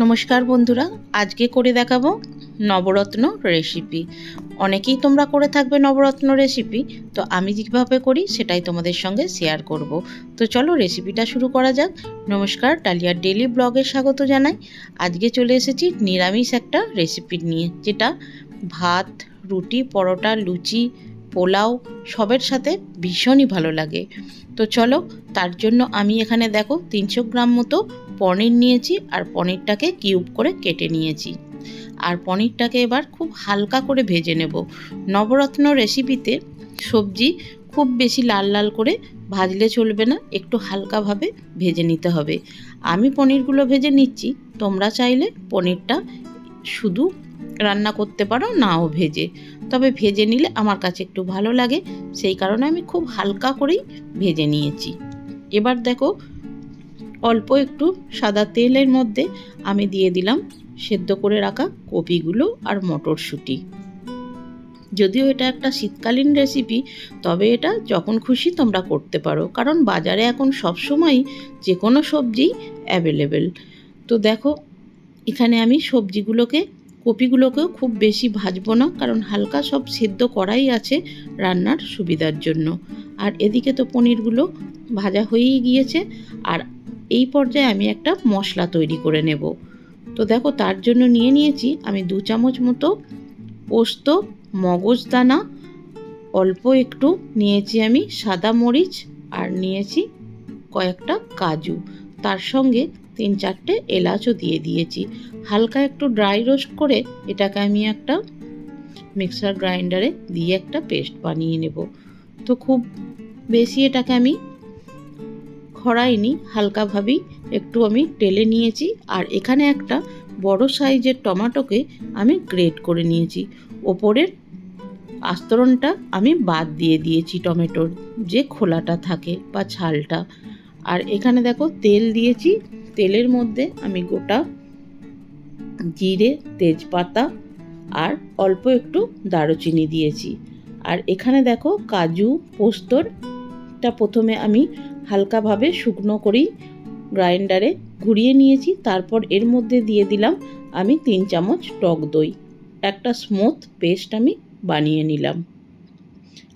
নমস্কার বন্ধুরা, আজকে করে দেখাবো নবরত্ন রেসিপি অনেকেই তোমরা করে থাকবে নবরত্ন রেসিপি তো আমি যেভাবে করি সেটাই তোমাদের সঙ্গে শেয়ার করব। তো চলো রেসিপিটা শুরু করা যাক। নমস্কার, ডালিয়ার ডেলি ব্লগে স্বাগত জানাই। আজকে চলে এসেছি নিরামিষ একটা রেসিপি নিয়ে, যেটা ভাত, রুটি, পরোটা, লুচি, পোলাও সবের সাথে ভীষণই ভালো লাগে। তো চলো তার জন্য আমি এখানে দেখো তিনশো গ্রাম মতো পনির নিয়েছি আর পনিরটাকে কিউব করে কেটে নিয়েছি। আর পনিরটাকে এবার খুব হালকা করে ভেজে নেব। নবরত্ন রেসিপিতে সবজি খুব বেশি লাল লাল করে ভাজলে চলবে না, একটু হালকাভাবে ভেজে নিতে হবে। আমি পনিরগুলো ভেজে নিচ্ছি, তোমরা চাইলে পনিরটা শুধু রান্না করতে পারো, নাও ভেজে। তবে ভেজে নিলে আমার কাছে একটু ভালো লাগে, সেই কারণে আমি খুব হালকা করেই ভেজে নিয়েছি। এবার দেখো অল্প একটু সাদা তেলের মধ্যে আমি দিয়ে দিলাম সেদ্ধ করে রাখা কপিগুলো আর মটরশুঁটি। যদিও এটা একটা শীতকালীন রেসিপি তবে এটা যখন খুশি তোমরা করতে পারো, কারণ বাজারে এখন সবসময়ই যে কোনো সবজি অ্যাভেলেবেল তো দেখো, এখানে আমি সবজিগুলোকে, কপিগুলোকেও খুব বেশি ভাজবো না, কারণ হালকা সব সেদ্ধ করাই আছে রান্নার সুবিধার জন্য। আর এদিকে তো পনিরগুলো ভাজা হয়েই গিয়েছে, আর এই পর্যায়ে আমি একটা মশলা তৈরি করে নেব। তো দেখো, তার জন্য নিয়ে নিয়েছি আমি দু চামচ মতো পোস্ত মগজদানা অল্প একটু নিয়েছি আমি সাদা মরিচ আর নিয়েছি কয়েকটা কাজু। তার সঙ্গে তিন চারটে এলাচও দিয়ে দিয়েছি। হালকা একটু ড্রাই রোস্ট করে এটাকে আমি একটা মিক্সার গ্রাইন্ডারে দিয়ে একটা পেস্ট বানিয়ে নেব। তো খুব বেশি এটাকে আমি খড়াইনি হালকাভাবেই একটু আমি টেলে নিয়েছি আর এখানে একটা বড় সাইজের টমাটোকে আমি গ্রেট করে নিয়েছি। ওপরের আস্তরণটা আমি বাদ দিয়ে দিয়েছি টমেটোর, যে খোলাটা থাকে বা ছালটা। আর এখানে দেখো তেল দিয়েছি, তেলের মধ্যে আমি গোটা জিরে, তেজপাতা আর অল্প একটু দারুচিনি দিয়েছি। আর এখানে দেখো কাজু, পোস্তরটা প্রথমে আমি হালকাভাবে শুকনো করেই গ্রাইন্ডারে ঘুরিয়ে নিয়েছি। তারপর এর মধ্যে দিয়ে দিলাম আমি তিন চামচ টক দই। একটা স্মুথ পেস্ট আমি বানিয়ে নিলাম।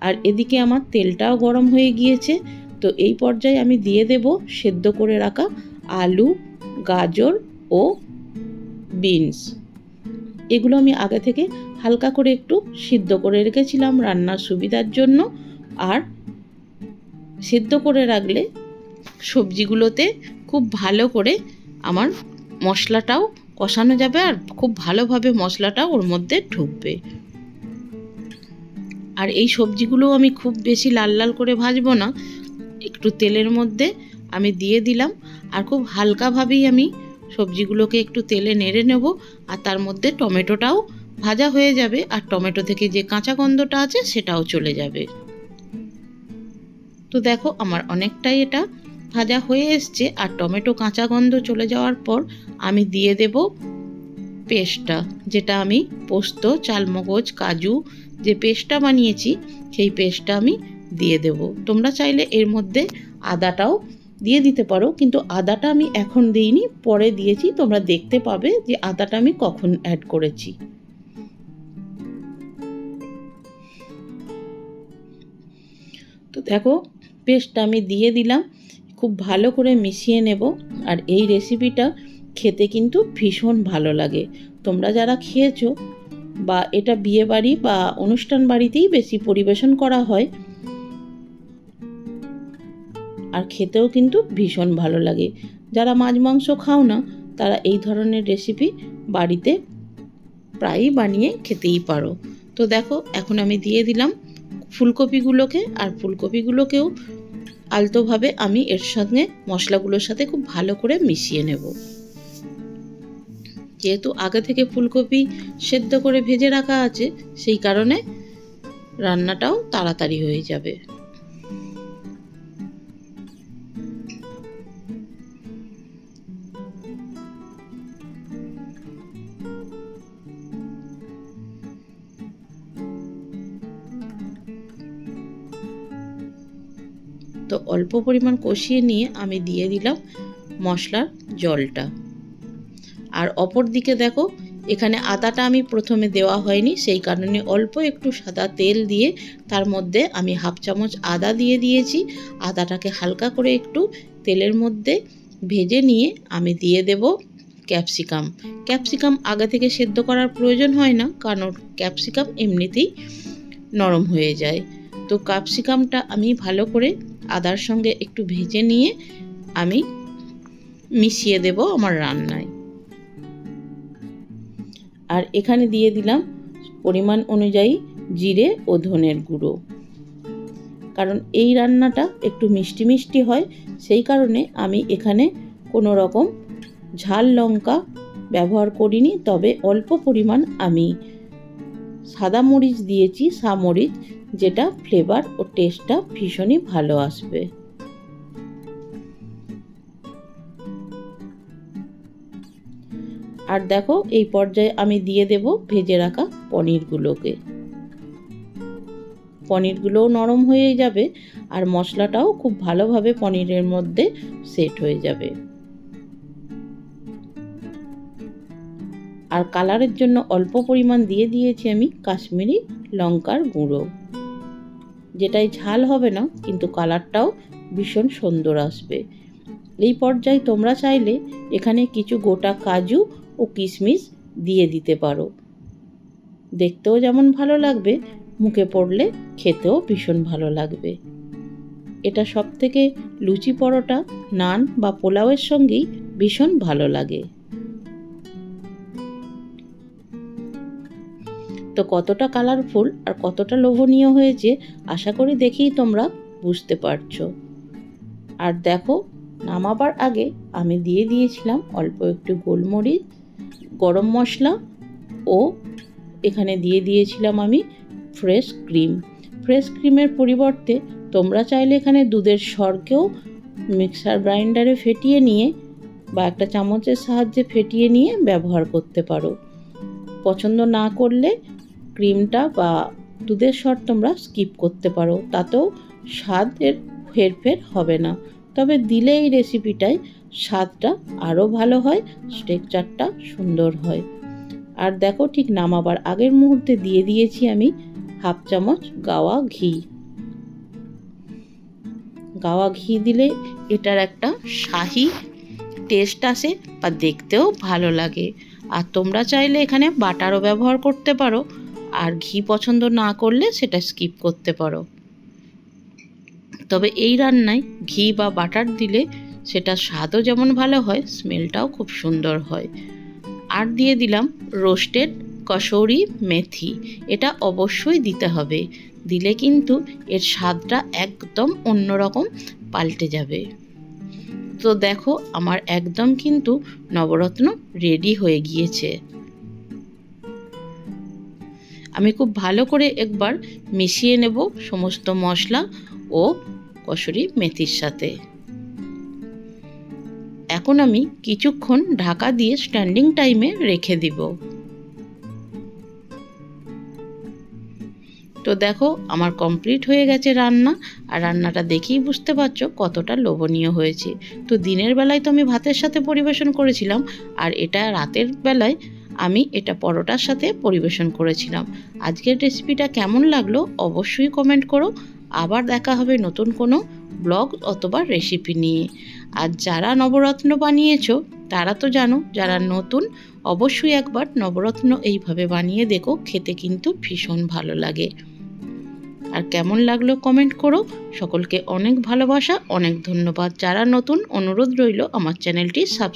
আর এদিকে আমার তেলটাও গরম হয়ে গিয়েছে। তো এই পর্যায়ে আমি দিয়ে দেব সেদ্ধ করে রাখা আলু, গাজর ও বিনস। এগুলো আমি আগে থেকে হালকা করে একটু সিদ্ধ করে রেখেছিলাম রান্নার সুবিধার জন্য। আর সেদ্ধ করে রাখলে সবজিগুলোতে খুব ভালো করে আমার মশলাটাও কষানো যাবে আর খুব ভালোভাবে মশলাটা ওর মধ্যে ঢুকবে। আর এই সবজিগুলো আমি খুব বেশি লাল লাল করে ভাজবো না, একটু তেলের মধ্যে আমি দিয়ে দিলাম আর খুব হালকাভাবেই আমি সবজিগুলোকে একটু তেলে নেড়ে নেব আর তার মধ্যে টমেটোটাও ভাজা হয়ে যাবে আর টমেটো থেকে যে কাঁচা গন্ধটা আছে সেটাও চলে যাবে। তো দেখো আমার অনেকটাই এটা ভাজা হয়ে এসছে, আর টমেটো কাঁচা গন্ধ চলে যাওয়ার পর আমি দিয়ে দেব পেস্টটা, যেটা আমি পোস্ত, চালমগজ, কাজু যে পেস্টটা বানিয়েছি, সেই পেস্টটা আমি দিয়ে দেব। তোমরা চাইলে এর মধ্যে আদাটাও দিয়ে দিতে পারো, কিন্তু আদাটা আমি এখন দিইনি, পরে দিয়েছি, তোমরা দেখতে পাবে যে আদাটা আমি কখন অ্যাড করেছি। তো দেখো পেস্টটা আমি দিয়ে দিলাম, খুব ভালো করে মিশিয়ে নেব। আর এই রেসিপিটা খেতে কিন্তু ভীষণ ভালো লাগে। তোমরা যারা খেয়েছো বা এটা বিয়ে বাড়ি বা অনুষ্ঠান বাড়িতেই বেশি পরিবেশন করা হয়, আর খেতেও কিন্তু ভীষণ ভালো লাগে। যারা মাছ মাংস খাও না, তারা এই ধরনের রেসিপি বাড়িতে প্রায়ই বানিয়ে খেতেই পারো। তো দেখো, এখন আমি দিয়ে দিলাম ফুলকপিগুলোকে, আর ফুলকপিগুলোকেও আলতোভাবে আমি এর সঙ্গে মশলাগুলোর সাথে খুব ভালো করে মিশিয়ে নেব। যেহেতু আগে থেকে ফুলকপি সেদ্ধ করে ভেজে রাখা আছে, সেই কারণে রান্নাটাও তাড়াতাড়ি হয়ে যাবে। তো অল্প পরিমাণ কষিয়ে নিয়ে আমি দিয়ে দিলাম মশলার জলটা। আর অপর দিকে দেখো, এখানে আদাটা আমি প্রথমে দেওয়া হয়নি, সেই কারণে অল্প একটু সাদা তেল দিয়ে তার মধ্যে আমি হাফ চামচ আদা দিয়ে দিয়েছি। আদাটাকে হালকা করে একটু তেলের মধ্যে ভেজে নিয়ে আমি দিয়ে দেব ক্যাপসিকাম। ক্যাপসিকাম আগে থেকে সেদ্ধ করার প্রয়োজন হয় না, কারণ ক্যাপসিকাম এমনিতেই নরম হয়ে যায়। তো ক্যাপসিকামটা আমি ভালো করে আদার সঙ্গে একটু ভেজে নিয়ে আমি মিশিয়ে দেব আমার রান্নায়। আর এখানে দিয়ে দিলাম পরিমাণ অনুযায়ী জিরে ও ধনের গুঁড়ো। কারণ এই রান্নাটা একটু মিষ্টি মিষ্টি হয়, সেই কারণে আমি এখানে কোনো রকম ঝাল লঙ্কা ব্যবহার করিনি, তবে অল্প পরিমাণ আমি সাদা মরিচ দিয়েছি, সামরিচ যেটা ফ্লেভার ও টেস্টটা ভীষণই ভালো আসবে। আর দেখো, এই পর্যায়ে আমি দিয়ে দেব ভেজে রাখা পনিরগুলোকে। পনিরগুলোও নরম হয়ে যাবে আর মশলাটাও খুব ভালোভাবে পনিরের মধ্যে সেট হয়ে যাবে। আর কালারের জন্য অল্প পরিমাণ দিয়ে দিয়েছি আমি কাশ্মীরি লঙ্কার গুঁড়ো। যেটাই ঝাল হবে না, কিন্তু কালারটাও ভীষণ সুন্দর আসবে। এই পর্যায়ে তোমরা চাইলে এখানে কিছু গোটা কাজু ও কিশমিশ দিয়ে দিতে পারো। দেখতেও যেমন ভালো লাগবে, মুখে পড়লে খেতেও ভীষণ ভালো লাগবে। এটা সব থেকে লুচি পরোটা, নান বা পোলাওয়ের সঙ্গেই ভীষণ ভালো লাগে। তো কতটা কালারফুল আর কতটা লোভনীয় হয়েছে, আশা করি দেখেই তোমরা বুঝতে পারছ। আর দেখো, নামাবার আগে আমি দিয়ে দিয়েছিলাম অল্প একটু গোলমরিচ, গরম মশলা ও এখানে দিয়ে দিয়েছিলাম আমি ফ্রেশ ক্রিম। ফ্রেশ ক্রিমের পরিবর্তে তোমরা চাইলে এখানে দুধের সরকেও মিক্সার গ্রাইন্ডারে ফেটিয়ে নিয়ে বা একটা চামচের সাহায্যে ফেটিয়ে নিয়ে ব্যবহার করতে পারো। পছন্দ না করলে ক্রিমটা বা দুধের সর তোমরা স্কিপ করতে পারো। তাতেও স্বাদের হেরফের হবে না। তবে দিলে এই রেসিপিটায় স্বাদটা আরও ভালো হয় স্ট্রেকচারটা সুন্দর হয়। আর দেখো ঠিক নামাবার আগের মুহূর্তে দিয়ে দিয়েছি আমি হাফ চামচ গাওয়া ঘি। গাওয়া ঘি দিলে এটার একটা শাহি টেস্ট আসে বা দেখতেও ভালো লাগে। আর তোমরা চাইলে এখানে বাটারও ব্যবহার করতে পারো। আর ঘি পছন্দ না করলে সেটা স্কিপ করতে পারো। তবে এই রান্নায় ঘি বা বাটার দিলে সেটা স্বাদও যেমন ভালো হয় স্মেলটাও খুব সুন্দর হয়। আর দিয়ে দিলাম রোস্টেড কসৌরি মেথি। এটা অবশ্যই দিতে হবে। দিলে কিন্তু এর স্বাদটা একদম অন্যরকম পাল্টে যাবে। তো দেখো, আমার একদম কিন্তু নবরত্ন রেডি হয়ে গিয়েছে। আমি খুব ভালো করে একবার মিশিয়ে নেব সমস্ত মশলা ও কসুরি মেথির সাথে। এখন আমি কিছুক্ষণ ঢাকা দিয়ে স্ট্যান্ডিং টাইমে রেখে দিব। তো দেখো, আমার কমপ্লিট হয়ে গেছে রান্না, আর রান্নাটা দেখেই বুঝতে পারছ কতটা লোভনীয় হয়েছে। তো দিনের বেলায় তো আমি ভাতের সাথে পরিবেশন করেছিলাম, আর এটা রাতের বেলায় আমি এটা পরোটার সাথে পরিবেশন করেছিলাম। আজকের রেসিপিটা কেমন লাগল অবশ্যই কমেন্ট করো। আবার দেখা হবে নতুন কোনো ব্লগ অথবা রেসিপি নিয়ে। আর যারা নবরত্ন বানিয়েছো, তারা তো জানো, যারা নতুন, অবশ্যই একবার নবরত্ন এইভাবে বানিয়ে দেখো, খেতে কিন্তু ভীষণ ভালো লাগে। আর কেমন লাগল কমেন্ট করো। সকলকে অনেক ভালোবাসা, অনেক ধন্যবাদ। যারা নতুন, অনুরোধ রইল আমার চ্যানেলটি সাবস্ক্রাইব